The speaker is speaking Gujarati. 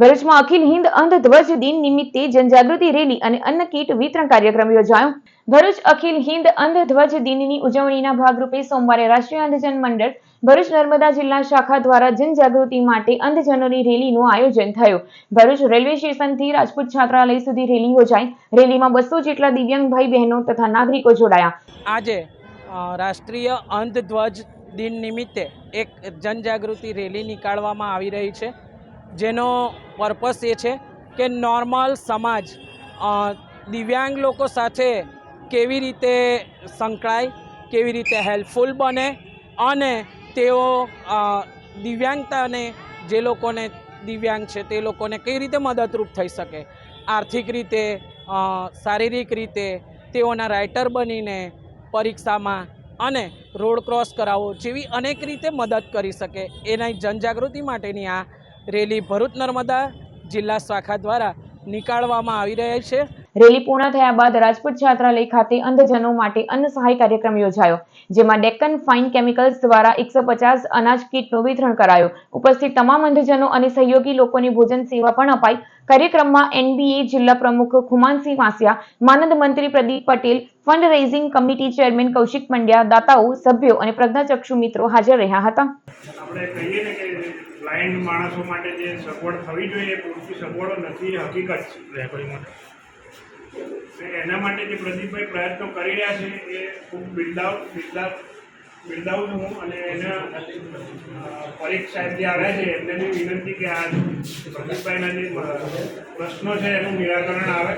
ભરૂચમાં અખિલ હિન્દ અંધ ધ્વજ દિન નિમિત્તે જનજાગૃતિ રેલી અને અન્ન કીટ વિતરણ કાર્યક્રમ યોજાયો. ભરૂચ અખિલ હિન્દ અંધ ધ્વજ દિનની ઉજવણીના ભાગરૂપે સોમવારે રાષ્ટ્રીય અંધજન મંડળ ભરૂચ નર્મદા જિલ્લા શાખા દ્વારા જનજાગૃતિ માટે અંધજનોની રેલીનું આયોજન થયું. ભરૂચ રેલવે સ્ટેશનથી રાજપૂત છાત્રાલય સુધી રેલી યોજાઈ. રેલીમાં બસો જેટલા દિવ્યાંગ ભાઈ બહેનો તથા નાગરિકો જોડાયા. આજે રાષ્ટ્રીય અંધ ધ્વજ દિન નિમિત્તે એક જનજાગૃતિ રેલી નીકાળવામાં આવી રહી છે. જેનો પર્પસ એ છે કે નોર્મલ સમાજ દિવ્યાંગ લોકો સાથે કેવી રીતે સંકળાય, કેવી રીતે હેલ્પફુલ બને અને તેઓ દિવ્યાંગતાને જે લોકોને દિવ્યાંગ છે તે લોકોને કઈ રીતે મદદરૂપ થઈ શકે? આર્થિક રીતે શારીરિક રીતે તેઓના રાઇટર બનીને પરીક્ષામાં અને રોડ ક્રોસ કરાવવો જેવી અનેક રીતે મદદ કરી શકે. એના જનજાગૃતિ માટેની આ રેલી ભરૂચ નર્મદા જિલ્લા શાખા દ્વારા નીકાળવામાં આવી રહી છે. રેલી પૂર્ણ થયા બાદ રાજપૂત છાત્રાલય ખાતે અંધજનો માટે અન્ન સહાય કાર્યક્રમ યોજાયો જેમાં ડેક્કન ફાઇન કેમિકલ્સ દ્વારા એકસો પચાસ અનાજ કીટનું વિતરણ કરાયું. ઉપસ્થિત તમામ અંધજનો અને સહયોગી લોકોને ભોજન સેવા પણ અપાઈ. કાર્યક્રમમાં એનબીએ જિલ્લા પ્રમુખ ખુમાનસિંહ વાસિયા માનદ મંત્રી Pradeep Patel fund raising committee chairman Kaushik Pandya દાતાઓ સભ્યો અને પ્રજ્ઞાચક્ષુ મિત્રો હાજર રહ્યા હતા. આપણે કહીએ ને કે બ્લાઇન્ડ માણસો માટે જે સગવડ થવી જોઈએ એ પૂરતી સગવડો નથી એ હકીકત છે. રેકોર્ડિંગ માટે. એના માટે જે પ્રદીપભાઈ પ્રયત્નો કરી રહ્યા છે એ ખૂબ બિરદાવ બિરદાવ બિરદાવું છું અને એના પરીક્ષા પરીખ સાહેબ જે આવ્યા છે એમને બી વિનંતી કે આ પ્રદીપભાઈના જે પ્રશ્નો છે એનું નિરાકરણ આવે.